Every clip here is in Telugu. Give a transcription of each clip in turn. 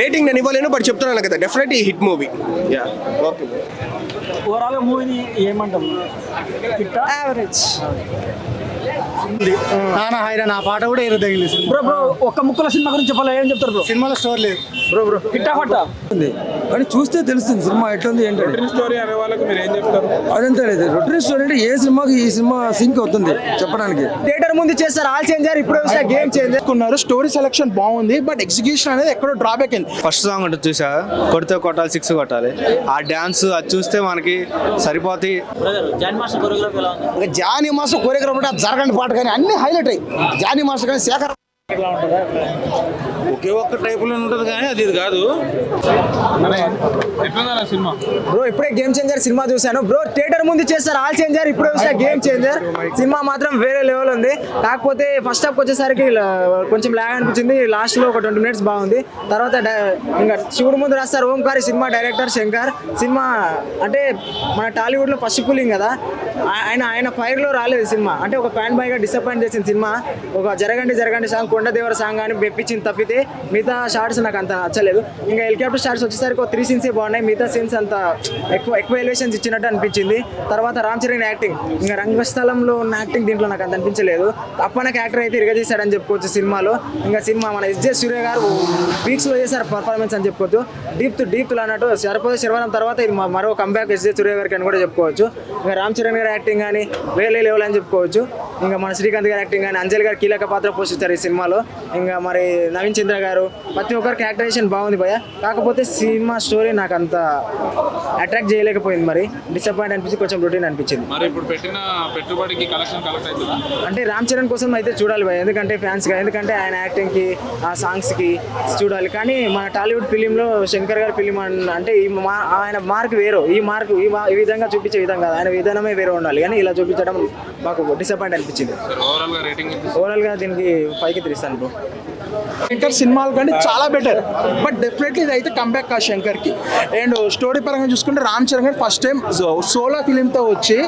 రేటింగ్ నేను ఇవ్వలేను బట్ చెప్తున్నాను కదా డెఫినెట్ ఈ hit movie yeah okay overall మూవీని ఏమంటాం? యావరేజ్ నానా హైరా నా పాట కూడా ఏదో తగిలింది. బ్రో బ్రో ఒక్క ముక్కల సినిమా గురించి చెప్పాలి? ఏం చెప్తారు బ్రో సినిమాలో స్టోర్ లేదు. బ్రో బ్రో హిట్టా కొట్టా ఉంది. కానీ చూస్తే తెలుస్తుంది సినిమా ఎట్లుంది ఏంటంటే స్టోరీ అనే వాళ్ళకి మీరు ఏం చెప్తారు? అదంతా లేదు. రొటీన్ స్టోరీ అంటే ఏ సినిమాకి ఈ సినిమా సింక్ అవుతుంది చెప్పడానికి. థియేటర్ ముందు చేస్తారు ఆల్ చేంజర్ ఇప్పుడు గేమ్ చేంజర్ చేసుకున్నారు స్టోరీ సెలెక్షన్ బాగుంది బట్ ఎగ్జిక్యూషన్ అనేది ఎక్కడో డ్రాబ్యాక్ అయింది ఫస్ట్ సాంగ్ ఉంటుంది చూసా? కొడితే కొట్టాలి సిక్స్ కొట్టాలి. ఆ డ్యాన్స్ అది చూస్తే మనకి సరిపోతాయి. జానీ మాస్టర్ కోరియోగ్రాఫర్ అది జరగని పాట కానీ అన్ని హైలైట్ అయ్యి. జానీ మాస్టర్ కానీ శేఖర్ ఒకే ఒక్క టైపులో ఉంటుంది కానీ అది ఇది కాదు. సినిమా? బ్రో ఇప్పుడే గేమ్ చేంజర్ సినిమా చూశాను. బ్రో థియేటర్ ముందు చేస్తారు. ఆల్ చేంజర్ ఇప్పుడు చూసా గేమ్ చేంజర్ సినిమా మాత్రం వేరే లెవెల్ ఉంది. కాకపోతే ఫస్ట్ హాఫ్ వచ్చేసరికి కొంచెం లాగ్ అనిపించింది. లాస్ట్లో ఒక ట్వంటీ మినిట్స్ బాగుంది. తర్వాత ఇంకా శివుడు ముందు రాస్తారు. ఓంకారి సినిమా డైరెక్టర్ శంకర్. సినిమా అంటే మన టాలీవుడ్లో ఫస్ట్ పులింగ్ కదా. ఆయన ఆయన ఫైర్లో రాలేదు సినిమా. అంటే ఒక ఫ్యాన్ బాయ్గా డిసప్పాయింట్ చేసిన సినిమా. ఒక జరగండి జరగండి సాంగ్ కొండదేవర సాంగ్ అని మెప్పించింది తప్పితే మిగతా షార్ట్స్ నాకు అంత నచ్చలేదు. ఇంకా హెలికాప్టర్ షార్ట్స్ వచ్చేసరికి ఒక త్రీ సీన్సే బాగున్నాయి. మిగతా సీన్స్ అంత ఎక్కువ ఎక్కువ ఎలివేషన్స్ ఇచ్చినట్టు అనిపించింది. తర్వాత రామ్ చరణ్ యాక్టింగ్ ఇంకా రంగస్థలంలో ఉన్న యాక్టింగ్ దీంట్లో నాకు అంత అనిపించలేదు. అప్పనకి క్యారెక్టర్ అయితే ఇరగజేశాడని చెప్పుకోవచ్చు సినిమాలో. ఇంకా సినిమా మన ఎస్జే సూర్య గారు పీక్స్లో చేశారు పర్ఫార్మెన్స్ అని చెప్పుకోవచ్చు. డీప్ డీప్ అన్నట్టు సరిపోతే శర్వనం తర్వాత ఇది మరో కంబ్యాక్ ఎస్జే సూర్య గారికి అని కూడా చెప్పుకోవచ్చు. ఇంకా రామ్ చరణ్ గారి యాక్టింగ్ కానీ వేరే లెవెల్ అని చెప్పుకోవచ్చు. ఇంకా మన శ్రీకాంత్ గారి యాక్టింగ్ కానీ అంజలి గారు కీలక పాత్ర పోషిస్తారు ఈ సినిమాలో. ఇంకా మరి నవీన్ చంద్ర గారు ప్రతి ఒక్కరికి యాక్టరేషన్ బాగుంది భయ కాకపోతే సినిమా స్టోరీ నాకు అంత అట్రాక్ట్ చేయలేకపోయింది మరి. డిసప్పాయింట్ అనిపించి కొంచెం రొటీన్ అనిపించింది. మరి ఇప్పుడు పెట్టిన పెట్టుబడికి కలెక్షన్ కలెక్ట్ అవుతుందా? అంటే రామ్ చరణ్ కోసం అయితే చూడాలి భయ ఎందుకంటే ఫ్యాన్స్గా ఎందుకంటే ఆయన యాక్టింగ్కి ఆ సాంగ్స్కి చూడాలి. కానీ మన టాలీవుడ్ ఫిలిం లో శంకర్ గారి ఫిలిం అంటే ఈ మా ఆయన మార్క్ వేరు. ఈ మార్క్ ఈ విధంగా చూపించే విధంగా కాదు. ఆయన విధానమే వేరే ఉండాలి. కానీ ఇలా చూపించడం మాకు డిసప్పాయింట్ అనిపించింది. ఓవరాల్గా రేటింగ్ ఎంత? ఓవరాల్గా దీనికి పైకి తిరిస్తాను బ్రో. శంకర్ సినిమాల కంటే చాలా బెటర్ బట్ డెఫినెట్లీ ఇది అయితే కంబ్యాక్ ఆ శంకర్కి. అండ్ స్టోరీ పరంగా చూసుకుంటే రామ్ చరణ్ గారు ఫస్ట్ టైం సోలో ఫిలింతో వచ్చి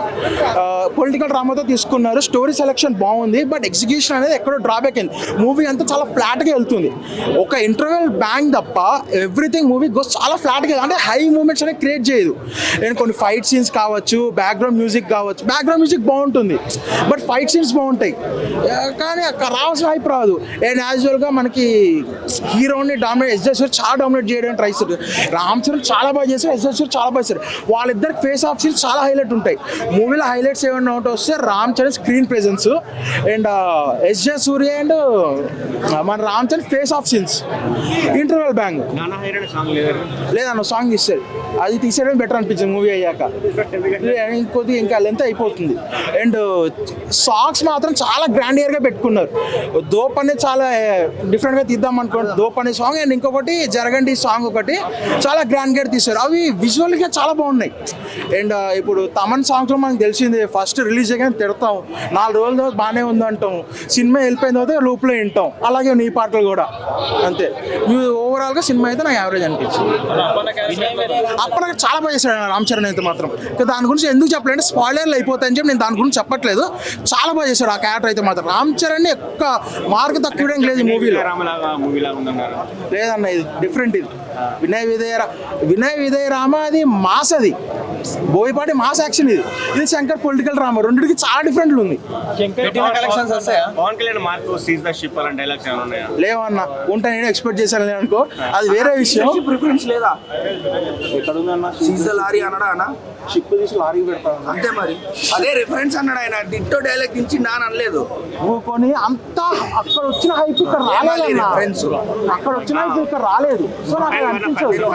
పొలిటికల్ డ్రామాతో తీసుకున్నారు. స్టోరీ సెలెక్షన్ బాగుంది బట్ ఎగ్జిక్యూషన్ అనేది ఎక్కడో డ్రాబ్యాక్ అయింది. మూవీ అంతా చాలా ఫ్లాట్గా వెళ్తుంది. ఒక ఇంటర్వెల్ బ్యాంక్ తప్ప ఎవ్రీథింగ్ మూవీ గోస్ చాలా ఫ్లాట్గా అంటే హై మూమెంట్స్ అనేది క్రియేట్ చేయదు. అండ్ కొన్ని ఫైట్ సీన్స్ కావచ్చు బ్యాక్గ్రౌండ్ మ్యూజిక్ కావచ్చు బ్యాక్గ్రౌండ్ మ్యూజిక్ బాగుంటుంది. బట్ ఫైట్ సీన్స్ బాగుంటాయి. కానీ అక్కడ రావాల్సిన హైప్ రాదు. అండ్ యాజువల్గా మనకి హీరోని డామినేట్ ఎస్ఎస్ఆర్ చాలా డామినేట్ చేయడానికి ట్రై చేస్తారు రామ్ చరణ్ చాలా బాగా చేశారు ఎస్ఎస్ఆర్ చాలా బాగా చేశారు వాళ్ళిద్దరు ఫేస్ ఆఫ్ సీన్స్ చాలా హైలైట్ ఉంటాయి. మూవీలో హైలైట్స్ ఏమన్నా ఉంటే వస్తే Ram Charan screen presence and SJ Surya and మన Ram Charan face off scenes. Interval bang. లేదన్న సాంగ్ ఇస్తారు అది తీసేయడం బెటర్ అనిపించింది మూవీ అయ్యాక. ఇంకొద్ది ఇంకా లెంత్ అయిపోతుంది. అండ్ సాంగ్స్ మాత్రం చాలా గ్రాండ్గా పెట్టుకున్నారు. దోప్ అనేది చాలా డిఫరెంట్గా తీద్దాం అనుకోండి దోప్ అనే సాంగ్ అండ్ ఇంకొకటి జరగండి సాంగ్ ఒకటి చాలా గ్రాండ్గా తీస్తారు అవి విజువల్గా చాలా బాగున్నాయి. అండ్ ఇప్పుడు తమన్ సాంగ్స్ మనకు తెలిసింది ఫస్ట్ రిలీజ్ అయ్యాక తిడతాం. నాలుగు రోజుల తర్వాత బాగానే ఉంది అంటాం. సినిమా వెళ్ళిపోయిన తర్వాత లోపల వింటాం. అలాగే నీ పాటలు కూడా. అంతే. ఓవరాల్గా సినిమా అయితే నాకు యావరేజ్ అనిపించింది. అప్పుడు నాకు చాలా బాగా చేశాడు రామ్ చరణ్ అయితే మాత్రం. ఇంకా దాని గురించి ఎందుకు చెప్పలేంటే స్పాయిలర్లు అయిపోతాయని చెప్పి నేను దాని గురించి చెప్పట్లేదు. చాలా బాగా చేశాడు ఆ క్యారెక్టర్ అయితే మాత్రం. రామ్ చరణ్ ఒక్క మార్క్ తక్కువ లేదు ఈ మూవీలో. లేదన్న ఇది డిఫరెంట్ ఇది. వినయ్ విజయ రా- వినయ్ విజయ రామ అది మాస్ అది. బోయపాటి మాస్ యాక్షన్ ఇది. ఇది శంకర్ పొలిటికల్ డ్రామా. రెండింటికి చాలా డిఫరెంట్లు ఉంది. లేవన్న. ఉంటా నేను ఎక్స్పెక్ట్ చేశాను అనుకో. అది వేరే విషయం. ప్రిఫరెన్స్ లేదా? ఎక్కడ ఉందన్న. లారీ అన్నాడా అన్న? షిప్ తీసి లారీ పెడతాను అంతే మరి. అదే రిఫరెన్స్ అన్నాడు ఆయన. డిట్టో డైలాగ్ దించి నాన్న అనలేదు. ఊరుకొని అంతా అక్కడ వచ్చిన హైప్ ఇక్కడ రాలేదు. అక్కడ వచ్చిన హైప్ ఇక్కడ రాలేదు. సో నాకు అనిపించదు.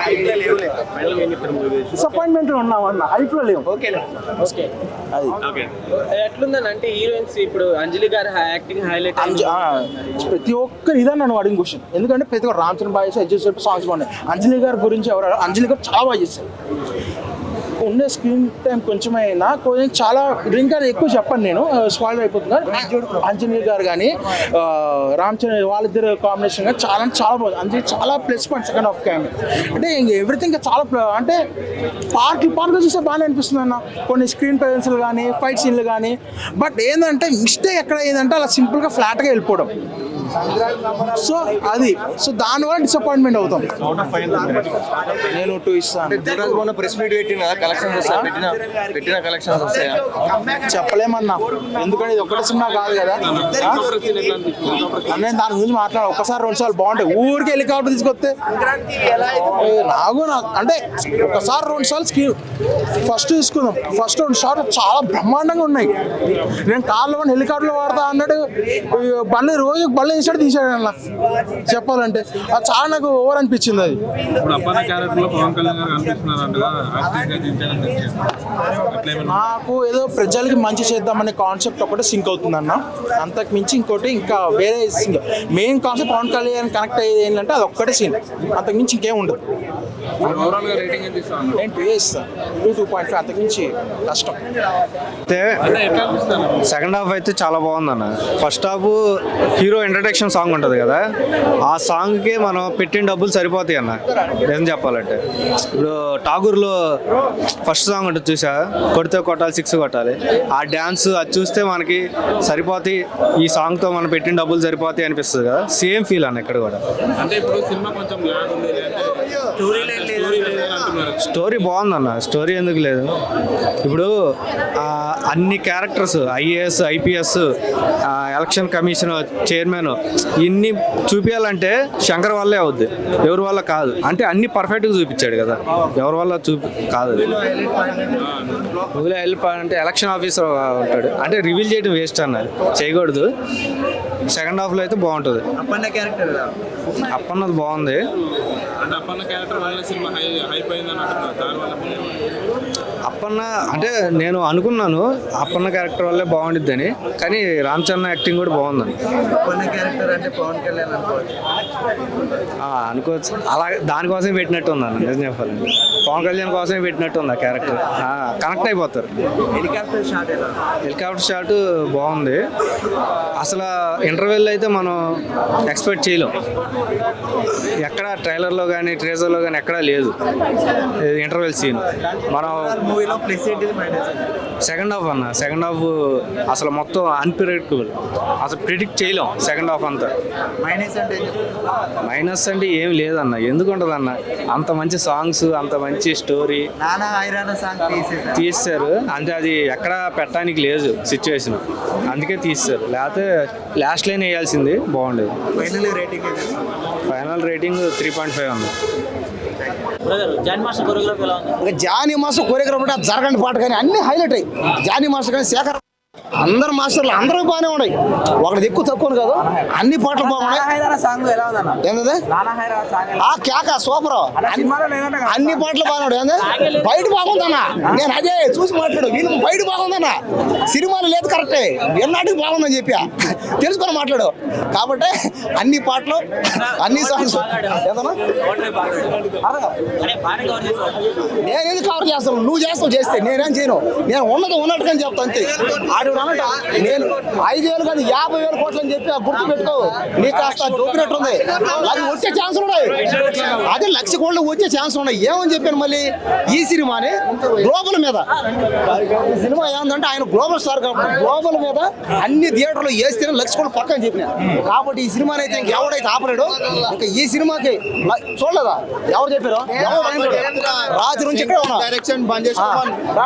డిసప్పాయింట్మెంట్ ఉన్నాం అన్న. హైప్లో లేవు. అది. ఎట్లుందని అంటే హీరోయిన్స్ ఇప్పుడు అంజలి గారి యాక్టింగ్ హైలైట్ ప్రతి ఒక్క ఇదే నన్ను అడిగిన క్వశ్చన్ ఎందుకంటే ప్రతి ఒక్క రామ్ చరణ్ బాగా చేసి సాంగ్స్ బాగున్నాయి అంజలి గారి గురించి ఎవరు అంజలి గారు చాలా బాగా చేశారు. ఉండే స్క్రీన్ టైం కొంచెం అయినా కొంచెం చాలా ఇంకా ఎక్కువ చెప్పను నేను స్పాయిల్ అయిపోతుంది? అంజనీ గారు కానీ రామ్ చరణ్ వాళ్ళిద్దరు కాంబినేషన్ కానీ చాలా అంటే చాలా బాగుంది. అంజలి చాలా ప్లస్ పాయింట్ సెకండ్ హాఫ్ క్యామ్ అంటే ఇంక ఎవ్రీథింగ్ చాలా అంటే పార్ట్ పార్ట్గా చూస్తే బాగానే అనిపిస్తుంది అన్న. కొన్ని స్క్రీన్ ప్రజెన్స్లు కానీ ఫైట్ సీన్లు కానీ. బట్ ఏంటంటే మిస్టేక్ ఎక్కడ ఏంటంటే అలా సింపుల్గా ఫ్లాట్గా వెళ్ళిపోవడం. సో అది సో దానివల్ల డిసప్పాయింట్మెంట్ అవుతాం. నేను టూ ఇస్తాను ప్రెస్ మీట్ పెట్టిన కలెక్షన్స్ వస్తాయి? పెట్టిన పెట్టిన కలెక్షన్స్ వస్తాయా? చెప్పలేమన్నా. ఎందుకంటే ఇది ఒకటే సినిమా కాదు కదా? నేను దాని గురించి మాట్లాడ ఒకసారి రెండు సార్లు బాగుంటాయి. ఊరికి హెలికాప్టర్ తీసుకొస్తే. నాకు నాకు అంటే ఒకసారి రెండు సార్లు స్క్రీన్ ఫస్ట్ తీసుకుందాం. ఫస్ట్ రెండు షార్ట్లు చాలా బ్రహ్మాండంగా ఉన్నాయి. నేను కార్లో హెలికాప్టర్లో వాడతా అన్నట్టు ఈ బండి రోజు బండి తీసాడు తీసాడు అలా చెప్పాలంటే. అది చాలా నాకు ఓవర్ అనిపించింది అది. నాకు ఏదో ప్రజలకి మంచి చేద్దామనే కాన్సెప్ట్ ఒకటి సింక్ అవుతుందన్న. అంతకు మించి ఇంకోటి ఇంకా వేరే main concept Pawan Kalyan connect అయ్యేది ఏంటంటే అది ఒక్కటే సీన్. అంతకు మించి ఇంకేం ఉండదు. నేను టూ ఇస్తాను టూ టూ పాయింట్ ఫైవ్ అంతకు మించి కష్టం. సెకండ్ హాఫ్ అయితే చాలా బాగుందన్న. First half hero introduction song ఉంటుంది కదా ఆ సాంగ్కి మనం పెట్టిన డబ్బులు సరిపోతాయి అన్న. ఏం చెప్పాలంటే. ఇప్పుడు ఠాగూర్లో ఫస్ట్ సాంగ్ ఉంటుంది చూసా? కొడితే కొట్టాలి సిక్స్ కొట్టాలి. ఆ డ్యాన్స్ అది చూస్తే మనకి సరిపోతాయి ఈ సాంగ్తో మనం పెట్టిన డబ్బులు సరిపోతాయి అనిపిస్తుంది కదా. సేమ్ ఫీల్ అన్న ఇక్కడ కూడా. అంటే ఇప్పుడు సినిమా కొంచెం స్టోరీ బాగుందన్న. స్టోరీ ఎందుకు లేదు? ఇప్పుడు అన్ని characters IAS IPS election commission chairman ఇన్ని చూపించాలంటే శంకర్ వల్లే అవుద్ది. ఎవరి వల్ల కాదు. అంటే అన్ని పర్ఫెక్ట్గా చూపించాడు కదా. ఎవరి వల్ల చూపి కాదు వెళ్ళిపోవాలంటే ఎలక్షన్ ఆఫీసర్ ఉంటాడు. అంటే రివీల్ చేయడం వేస్ట్ అన్న. చేయకూడదు. సెకండ్ హాఫ్లో అయితే బాగుంటుంది. అప్పన్న క్యారెక్టర్ అప్పన్నది బాగుంది. అంటే అప్పన్న క్యారెక్టర్ వల్ల సినిమా హై హైప్ అయిందని అంటున్నారు దాని వల్ల అప్పన్న అంటే నేను అనుకున్నాను. అప్పన్న క్యారెక్టర్ వల్లే బాగుండిద్దని. కానీ రామ్ చరణ్ యాక్టింగ్ కూడా బాగుందని క్యారెక్టర్ అంటే పవన్ కళ్యాణ్ అనుకోవచ్చు. అలా దానికోసమే పెట్టినట్టు ఉంది అన్న నిజం చెప్పాలండి పవన్ కళ్యాణ్ కోసమే పెట్టినట్టు ఉంది ఆ క్యారెక్టర్ కనెక్ట్ అయిపోతారు. హెలికాప్టర్ షాట్ హెలికాప్టర్ షాట్ బాగుంది. అసలు ఇంటర్వెల్ అయితే మనం ఎక్స్పెక్ట్ చేయలేం. ఎక్కడ ట్రైలర్లో కానీ ట్రేజర్లో కానీ ఎక్కడా లేదు. ఇంటర్వెల్ సీన్ మనం మూవీలో ప్లస్ సెకండ్ హాఫ్ అన్న. సెకండ్ హాఫ్ అసలు మొత్తం అన్ప్రిడిక్టబుల్ అసలు ప్రిడిక్ట్ చేయలేం సెకండ్ హాఫ్ అంతా. మైనస్ అంటే? మైనస్ అంటే ఏం లేదన్న. ఎందుకు ఉంటుంది అన్న అంత మంచి సాంగ్స్ అంత మంచి స్టోరీ తీస్తారు అంటే అది ఎక్కడ పెట్టడానికి లేదు సిచ్యువేషన్ అందుకే తీస్తారు లేకపోతే లాస్ట్ లైన్ వేయాల్సింది. బాగుండేది. Final rating final rating three point five ఉంది ఇక జానీ మాస్టర్ కోరియోగ్రాఫ్ అంటే జరగండి పాట కానీ అన్ని హైలైట్ అయ్యి. జానీ మాస్టర్ కానీ శేఖర్ అందరు మాస్టర్లు అందరూ బాగానే ఉన్నాయి. ఒకటి ఎక్కువ తక్కువ కాదు అన్ని పాటలు బాగున్నాయి. ఏంటది ఆ కేక సూపర్. అన్ని పాటలు బాగున్నాడు ఏంది? బయట బాగుందన్న. నేను అదే చూసి మాట్లాడు. వీళ్ళు బయట బాగుందన్న. సినిమాలు లేదు కరెక్టే. ఎన్నాటికి బాగుందని చెప్పా. తెలుసుకొని మాట్లాడు. కాబట్టి అన్ని పాటలు అన్ని సాంగ్స్ ఏదన్నా? బాగానే కవర్ చేస్తావు నేను ఎందుకు కవర్ చేస్తాను? నువ్వు చేస్తావు చేస్తే. నేనేం చేయను. నేను ఉన్నది ఉన్నట్టుగా చెప్తా అంతే. ఆడు నేను ఐదు వేలు కాదు యాభై వేలు కోట్లు అని చెప్పి ఆ గుర్తు పెట్టుకో నీకు కాస్త దొబ్బినట్టుంది అది వచ్చే ఛాన్స్ ఉన్నాయి. అదే లక్ష కోట్లు వచ్చే ఛాన్స్ ఉన్నాయి. ఏమని చెప్పాను మళ్ళీ? ఈ సినిమాని గ్లోబల్ మీద. ఈ సినిమా ఏంటంటే ఆయన గ్లోబల్ స్టార్ కాబట్టి గ్లోబల్ మీద అన్ని థియేటర్లు వేస్తేనే లక్ష కోట్లు పక్కన చెప్పిన. కాబట్టి ఈ సినిమాని అయితే ఇంకెవడైతే ఆపలేడు ఇంకా ఈ సినిమాకి చూడలేదా? ఎవరు చెప్పారు? ఎవరు. రాజు నుంచి ఇక్కడ ఉన్నా. డైరెక్షన్ బంద్ ఆ, రా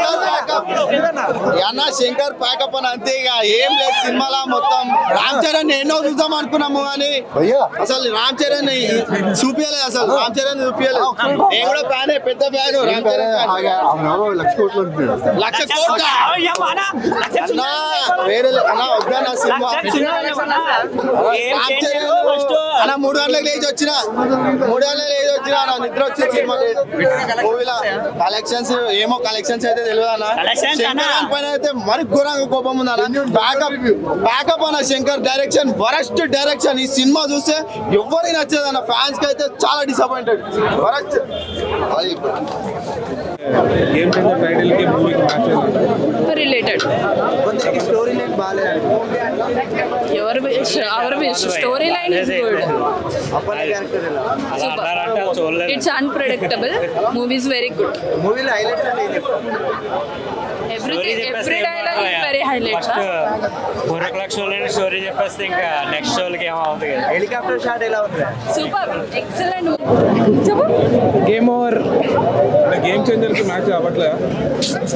నాన్న, ఏందన్నా? ప్యాకప్ శంకర్ డైరెక్షన్ ఎవరిది? అన్న శంకర్ ప్యాకప్ అని అంతే ఇక ఏం లేదు సినిమాలో మొత్తం. రామ్ చరణ్ ఎన్నో చూద్దాం అనుకున్నాము కానీ అసలు రామ్ చరణ్ చూపించలేదు అసలు రామ్ చరణ్ చూపించలేదు నేను కూడా ఫ్యానే పెద్ద ఫ్యాన్ రామ్ చరణ్. లక్ష కోట్లు లక్ష కోట్ల? అన్న వేరే అన్న వద్దన్న సినిమా? రామ్ చరణ్ అన్న మూడు గంటలకు లేచి వచ్చిన. మూడు గంటలకు లేచి వచ్చిన నిద్ర వచ్చి సినిమా మూవీలో. కలెక్షన్స్ ఏమో కలెక్షన్స్ అయితే తెలియదు అన్న పైన అయితే మరి ఘోరంగా కోపం ఉంది. బ్యాకప్ బ్యాకప్ అన్న శంకర్ డైరెక్షన్ వరస్ట్ డైరెక్షన్ ఈ సినిమా చూస్తే ఎవరికి నచ్చదు అన్న ఫ్యాన్స్కి అయితే చాలా డిసప్పాయింటెడ్ వరస్ట్. రిలేటెడ్ లైన్ ఎవరు story is good super it's unpredictable movies very good మూవీలో highlights everything every dialogue is very highlight story చెప్పేస్తే ఇంకా నెక్స్ట్ షోలకి ఏమవుతుంది హెలికాప్టర్ షాట్ ఎలా ఉంది? సూపర్ ఎక్సలెంట్ చెప్పు. గేమ్ ఓవర్ అంటే గేమ్ చేంజర్కి మ్యాచ్ అవ్వట్లే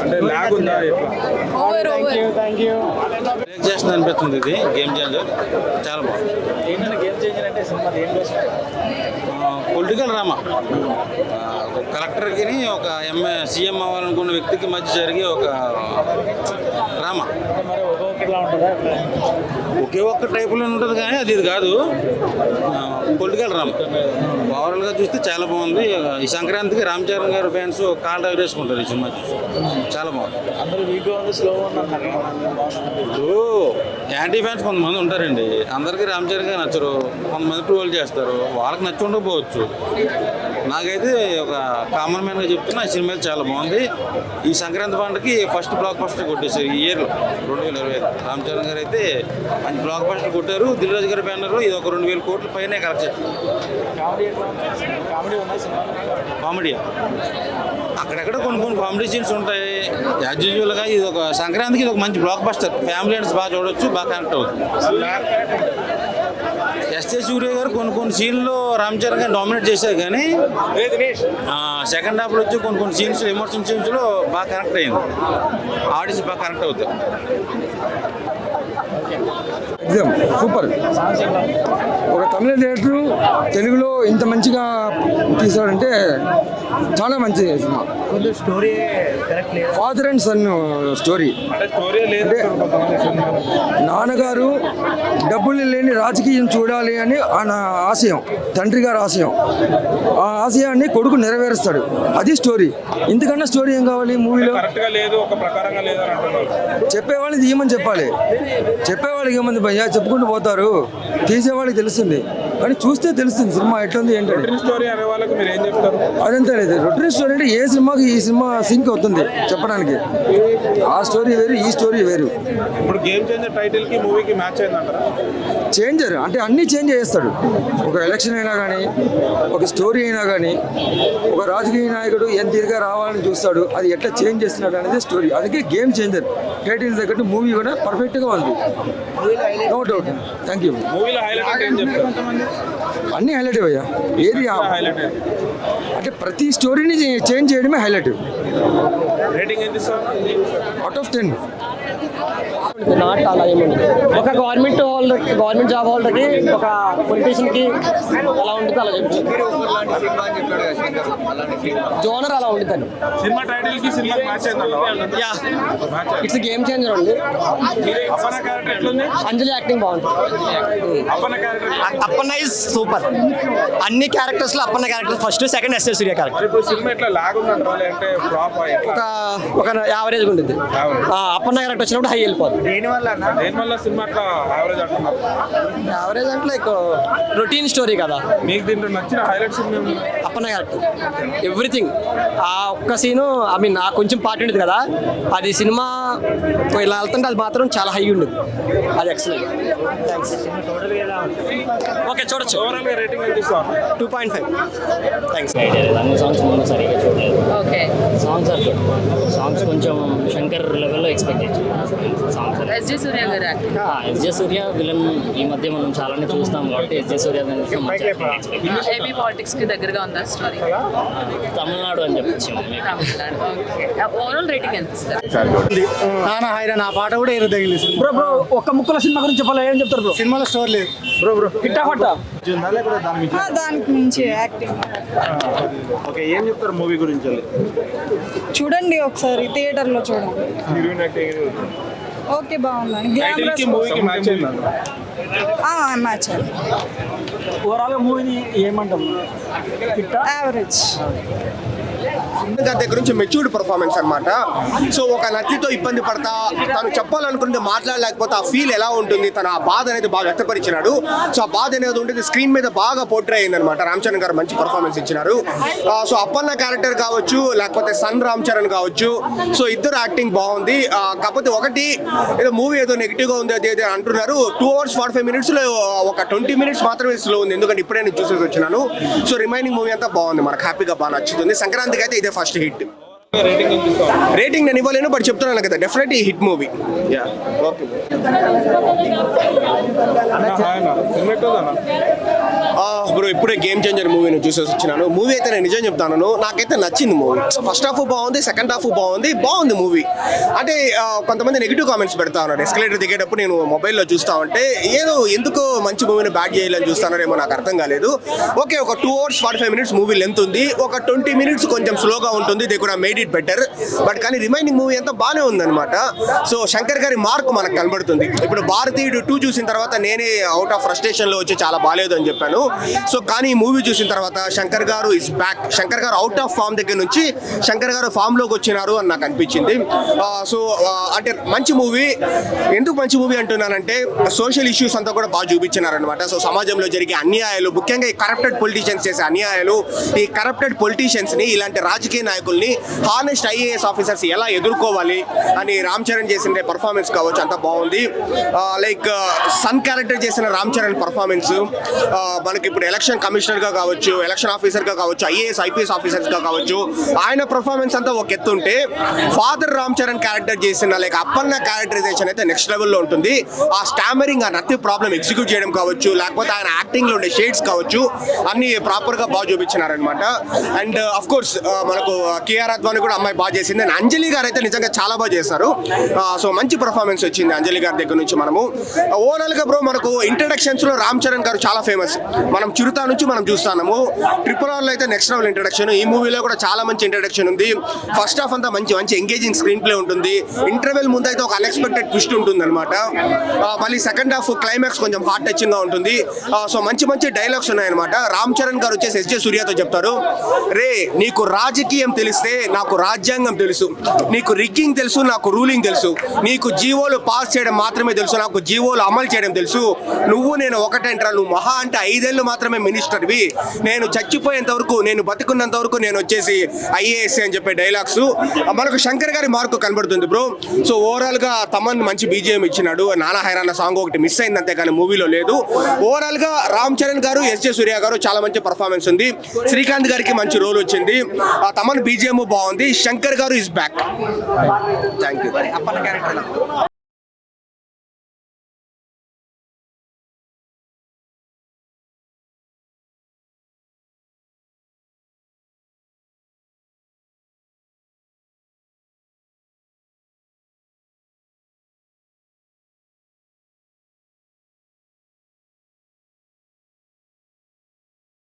అంటే ల్యాగ్ ఉందా ఎట్లా? ఓవర్ ఓవర్ బ్రేక్ చేస్తుంది అనిపిస్తుంది ఇది? గేమ్ చేంజర్ చాలా బాగుంది. ఏంటంటే గేమ్ చేంజర్ అంటే సినిమా దేనికోసం పొలిటికల్ డ్రామా కలెక్టర్కి ఒక ఎంఏ సీఎం అవ్వాలనుకున్న వ్యక్తికి మధ్య జరిగే ఒక డ్రామా. ఉంటుందా? ఒకే ఒక్క టైపులో ఉంటుంది కానీ అది ఇది కాదు. Political drama. ఓవరాల్గా చూస్తే చాలా బాగుంది. ఈ సంక్రాంతికి రామ్ చరణ్ గారు ఫ్యాన్స్ కాల్ వేసుకుంటారు ఈ సినిమా చూసి. చాలా బాగుంది. ఇప్పుడు యాంటీ ఫ్యాన్స్ కొంతమంది ఉంటారండి. అందరికీ రామ్ చరణ్ గారు నచ్చరు. కొంతమంది ట్రోల్ చేస్తారు. వాళ్ళకి నచ్చి ఉండకపోవచ్చు నాకైతే ఒక కామన్ మ్యాన్గా చెప్తున్నా ఈ సినిమా చాలా బాగుంది. ఈ సంక్రాంతి పండుగకి ఫస్ట్ బ్లాక్ బస్టర్ కొట్టేశారు ఈ ఇయర్లో రెండు వేల ఇరవై రామ్ చరణ్ గారు అయితే మంచి బ్లాక్ బస్టర్ కొట్టారు. దిల్రాజు గారి బ్యానర్లో ఇది ఒక రెండు వేల కోట్ల పైనే కలెక్ట్ కామెడీ అక్కడక్కడ కొన్ని కొన్ని కామెడీ సీన్స్ ఉంటాయి. యాజ్ యూజువల్గా ఇది ఒక సంక్రాంతికి ఇది ఒక మంచి బ్లాక్ బస్టర్ ఫ్యామిలీ అండ్స్ బాగా చూడొచ్చు బాగా కనెక్ట్ అవుతుంది. ఎస్ఏ సూర్య గారు కొన్ని కొన్ని సీన్లో రామ్ చరణ్ గారు డామినేట్ చేశారు కానీ సెకండ్ హాఫ్లో వచ్చి కొన్ని కొన్ని సీన్స్ ఎమోషన్ సీన్స్లో బాగా కనెక్ట్ అయింది ఆడియన్స్ బాగా కనెక్ట్ అవుతారు. Exam super. ఒక తమిళ థియేటర్ తెలుగులో ఇంత మంచిగా తీసాడంటే చాలా మంచి సినిమా స్టోరీ కరెక్ట్ లేదు. ఫాదర్ అండ్ సన్ స్టోరీ అంటే. నాన్నగారు డబ్బులు లేని రాజకీయం చూడాలి అని ఆయన ఆశయం తండ్రి గారి ఆశయం. ఆ ఆశయాన్ని కొడుకు నెరవేరుస్తాడు. అది స్టోరీ ఇంతకన్నా స్టోరీ ఏం కావాలి మూవీలో కరెక్ట్గా లేదు ఒక ప్రకారంగా లేదు అని అంటున్నారు. చెప్పేవాళ్ళని తీయమని చెప్పాలి. చెప్పేవాళ్ళకి ఏమంది భయ్యా చెప్పుకుంటూ పోతారు. తీసేవాళ్ళకి తెలుస్తుంది. కానీ చూస్తే తెలుస్తుంది సినిమా ఎట్లుంది ఏంటంటే రొటీన్ స్టోరీ అనే వాళ్ళకి మీరు ఏం చెప్తారు? అదంతా లేదు. రొటీన్ స్టోరీ అంటే ఏ సినిమాకి ఈ సినిమా సింక్ అవుతుంది చెప్పడానికి? ఆ స్టోరీ వేరు ఈ స్టోరీ వేరు. ఇప్పుడు గేమ్ చేంజర్ టైటిల్కి మూవీకి మ్యాచ్ అయిందంటారా? చేంజర్ అంటే అన్నీ చేంజ్ చేస్తాడు. ఒక ఎలక్షన్ అయినా కానీ ఒక స్టోరీ అయినా కానీ ఒక రాజకీయ నాయకుడు ఎంత తీరుగా రావాలని చూస్తాడు అది ఎట్లా చేంజ్ చేస్తున్నాడు అనేది స్టోరీ. అందుకే గేమ్ చేంజర్. టైటిల్ తగ్గట్టు మూవీ కూడా పర్ఫెక్ట్గా ఉంది. నో డౌట్ థ్యాంక్ యూ మూవీలో హైలైట్ అన్నీ హైలైట్ అయ్యా ఏది ఆ- హైలైట్ అంటే ప్రతి స్టోరీని చేంజ్ చేయడమే హైలైట్ రేటింగ్ ఎంత అవుట్ ఆఫ్ టెన్ నాట్ అలా ఏముంది ఒక గవర్నమెంట్ హోల్డర్ గవర్నమెంట్ జాబ్ హోల్డర్కి ఒక పొలిటీషియన్కి ఎలా ఉంటుంది అలా చెప్తాను జోనర్ అలా ఉంటుంది సినిమా టైటిల్కి cinema match yeah it's game changer ఎట్లుంది? అంజలి యాక్టింగ్ బాగుంటుంది అప్పన్న ఇస్ సూపర్ అన్ని క్యారెక్టర్స్లో Appanna character first second SS Surya character ఒక ఒక యావరేజ్. ఉంటుంది ఆ, అప్పన్న క్యారెక్టర్ వచ్చినప్పుడు హై వెళ్ళిపోతుంది దేని వల్ల సినిమా అట్లా యావరేజ్ అంటున్నారు? యావరేజ్ అంటే లైక్ రొటీన్ స్టోరీ కదా. మీకు దీంట్లో నచ్చిన హైలైట్ సినిమా ఏమి? అప్పన్న క్యారెక్టర్ ఎవ్రీథింగ్ ఆ ఒక్క సీను ఐ మీన్ ఆ కొంచెం పార్ట్ ఉండేది కదా. అది సినిమా ఇలా వెళ్తుంటే అది మాత్రం చాలా హై ఉండదు. అది ఎక్సలెంట్ థ్యాంక్స్ ఓకే చూడొచ్చు. ఓవరాల్గా రేటింగ్ ఎంత ఇస్తారు టూ పాయింట్ ఫైవ్ థ్యాంక్స్ అన్ని సాంగ్స్ ముందు సరిగ్గా చూడలేదు. Okay songs are good songs కొంచెం శంకర్ లెవెల్లో ఎక్స్పెక్ట్ చేసాం songs SJ Surya garu? Acting S J Surya villain ఈ మధ్య మనం చాలానే చూస్తాం కాబట్టి ఎస్ జే సూర్య ఏపీ పాలిటిక్స్కి దగ్గరగా ఉందా స్టోరీ? తమిళనాడు అని చెప్పొచ్చు ఓవరాల్ రేటింగ్ ఎంత ఇస్తారు? నా పాట కూడా ఏదో తగిలి బ్రో బ్రో ఒక్క ముక్కల సినిమా గురించి చెప్పాలి? ఏం చెప్తారు బ్రో? సినిమాలో స్టోరీ లేదు. బ్రో బ్రో హిట్టా కొట్టా దానికి మించి యాక్టింగ్. ఓకే ఏం చెప్తారు మూవీ గురించి? చూడండి ఒకసారి థియేటర్లో చూడండి. ఓకే బాగుందండి కి గ్లామరస్ మూవీకి మ్యాచ్ అయిందంటారా మ్యాచ్ ఓవరాల్ మూవీని ఏమంటాం? యావరేజ్ గారి దగ్గర నుంచి మెచ్యూర్డ్ పర్ఫార్మెన్స్ అన్నమాట. సో ఒక నటితో ఇబ్బంది పడతా తను చెప్పాలనుకుంటే మాట్లాడలేకపోతే ఆ ఫీల్ ఎలా ఉంటుంది తన ఆ బాధ అనేది బాగా వ్యక్తపరిచినాడు. సో ఆ బాధ అనేది ఉంటుంది స్క్రీన్ మీద బాగా పోర్ట్రే అయింది అనమాట రామ్ చరణ్ గారు మంచి పర్ఫార్మెన్స్ ఇచ్చినారు. సో అప్పన్న క్యారెక్టర్ కావచ్చు లేకపోతే సన్ రామ్ చరణ్ కావచ్చు సో ఇద్దరు యాక్టింగ్ బాగుంది. కాకపోతే ఒకటి ఏదో మూవీ ఏదో నెగిటివ్గా ఉంది అది ఏదో అంటున్నారు. టూ అవర్స్ ఫార్టీ ఫైవ్ మినిట్స్లో ఒక ట్వంటీ మినిట్స్ మాత్రమే స్లో ఉంది. ఎందుకంటే ఇప్పుడే నేను చూసేసి వచ్చినాను. సో రిమైనింగ్ మూవీ అంతా బాగుంది. మనకు హ్యాపీగా బాగా నచ్చుతుంది. సంక్రాంతికి అయితే ఇదే ఫస్ట్ హిట్. రేటింగ్ నేను ఇవ్వలేను బట్ చెప్తున్నాను కదా డెఫినెట్ ఈ hit movie yeah okay bro ఇప్పుడే గేమ్ చేంజర్ మూవీని చూసేసి వచ్చినాను. మూవీ అయితే నేను నిజం చెప్తాను నాకైతే నచ్చింది మూవీ ఫస్ట్ హాఫ్ బాగుంది సెకండ్ హాఫ్ బాగుంది బాగుంది మూవీ అంటే కొంతమంది నెగిటివ్ కామెంట్స్ పెడతా ఉన్నారు. ఎస్కలేటర్ దిగేటప్పుడు నేను మొబైల్లో చూస్తా ఉంటే ఏదో ఎందుకు మంచి మూవీని బ్యాట్ చేయాలని చూస్తున్నారేమో నాకు అర్థం కాలేదు. ఓకే ఒక two hours forty five minutes movie length ఉంది. ఒక ట్వంటీ మినిట్స్ కొంచెం స్లోగా ఉంటుంది. దే కూడా మేడ్ ఇట్ బెటర్. బట్ కానీ రిమైనింగ్ మూవీ అంతా బాగానే ఉందన్నమాట. సో శంకర్ గారి మార్క్ మనకు కనబడుతుంది. ఇప్పుడు భారతీయుడు టూ చూసిన తర్వాత నేనే అవుట్ ఆఫ్ ఫ్రస్ట్రేషన్లో వచ్చి చాలా బాగాలేదు అని చెప్పాను. సో కానీ ఈ మూవీ చూసిన తర్వాత శంకర్ గారు ఇస్ బ్యాక్ శంకర్ గారు అవుట్ ఆఫ్ ఫామ్ దగ్గర నుంచి శంకర్ గారు ఫామ్లోకి వచ్చినారు అని నాకు అనిపించింది. సో అంటే మంచి మూవీ. ఎందుకు మంచి మూవీ అంటున్నానంటే సోషల్ ఇష్యూస్ అంతా కూడా బాగా చూపించినారనమాట సో సమాజంలో జరిగే అన్యాయాలు ముఖ్యంగా ఈ కరప్టెడ్ పొలిటీషియన్స్ చేసే అన్యాయాలు ఈ కరప్టెడ్ పొలిటీషియన్స్ని ఇలాంటి రాజకీయ నాయకుల్ని హానెస్ట్ ఐఏఎస్ ఆఫీసర్స్ ఎలా ఎదుర్కోవాలి అని రామ్ చరణ్ చేసిన పర్ఫార్మెన్స్ కావచ్చు అంత బాగుంది. లైక్ సన్ క్యారెక్టర్ చేసిన రామ్ చరణ్ పర్ఫార్మెన్స్ మనకి ఇప్పుడు ఎలక్షన్ కమిషనర్గా కావచ్చు ఎలక్షన్ ఆఫీసర్గా కావచ్చు ఐఏఎస్ ఐపీఎస్ ఆఫీసర్స్గా కావచ్చు ఆయన పర్ఫార్మెన్స్ అంతా ఒక ఎత్తుంటే ఫాదర్ రామ్ చరణ్ క్యారెక్టర్ చేసిన లైక్ అప్పన్న క్యారెక్టరైజేషన్ అయితే నెక్స్ట్ లెవెల్లో ఉంటుంది. ఆ స్టామరింగ్ ఆ నత్తి ప్రాబ్లం ఎగ్జిక్యూట్ చేయడం కావచ్చు లేకపోతే ఆయన యాక్టింగ్లో ఉండే షేడ్స్ కావచ్చు అన్ని ప్రాపర్గా బాగా చూపించినారనమాట అండ్ అఫ్ కోర్స్ మనకు కేఆర్ అద్వాని కూడా అమ్మాయి బాగా చేసింది. అండ్ అంజలి గారు అయితే నిజంగా చాలా బాగా చేశారు. సో మంచి పర్ఫార్మెన్స్ వచ్చింది అంజలి గారి దగ్గర నుంచి మనము. ఓవరాల్గా బ్రో మనకు ఇంట్రడక్షన్స్లో రామ్ చరణ్ గారు చాలా ఫేమస్ మనం చిరుతా నుంచి మనం చూస్తాము ట్రిపుల్ ఆర్లో అయితే నెక్స్ట్ లెవెల్ ఇంట్రడక్షన్ ఈ మూవీలో కూడా చాలా మంచి ఇంట్రడక్షన్ ఉంది. ఫస్ట్ హాఫ్ అంతా మంచి మంచి ఎంగేజింగ్ స్క్రీన్ ప్లే ఉంటుంది. ఇంటర్వెల్ ముందు అయితే ఒక అన్ఎక్స్పెక్టెడ్ ట్విస్ట్ ఉంటుంది అనమాట మళ్ళీ సెకండ్ హాఫ్ క్లైమాక్స్ కొంచెం హార్ట్ టచింగ్గా ఉంటుంది. సో మంచి మంచి డైలాగ్స్ ఉన్నాయన్నమాట. రామ్ చరణ్ గారు వచ్చేసి ఎస్జే సూర్యతో చెప్తారు. రే నీకు రాజకీయం తెలిస్తే నాకు నాకు రాజ్యాంగం తెలుసు నీకు రిగ్గింగ్ తెలుసు నాకు రూలింగ్ తెలుసు నీకు జీవోలు పాస్ చేయడం మాత్రమే తెలుసు నాకు జీవోలు అమలు చేయడం తెలుసు. నువ్వు నేను ఒకటంటరా నువ్వు మహా అంటే ఐదేళ్ళు మాత్రమే మినిస్టర్వి. నేను చచ్చిపోయేంత వరకు నేను బతుకున్నంత వరకు నేను వచ్చేసి ఐఏఎస్ అని చెప్పే డైలాగ్స్. మనకు శంకర్ గారి మార్కు కనబడుతుంది బ్రో. సో ఓవరాల్గా తమన్ మంచి బీజిఎం ఇచ్చినాడు. నానా హైరాణ సాంగ్ ఒకటి మిస్ అయింది అంతేకాని మూవీలో లేదు. ఓవరాల్గా రామ్ చరణ్ గారు ఎస్జే సూర్య గారు చాలా మంచి పర్ఫార్మెన్స్ ఉంది. శ్రీకాంత్ గారికి మంచి రోల్ వచ్చింది. ఆ తమన్ బీజిఎం బాగుంది. శంకర్ గారు ఇస్ బ్యాక్ థ్యాంక్ యూ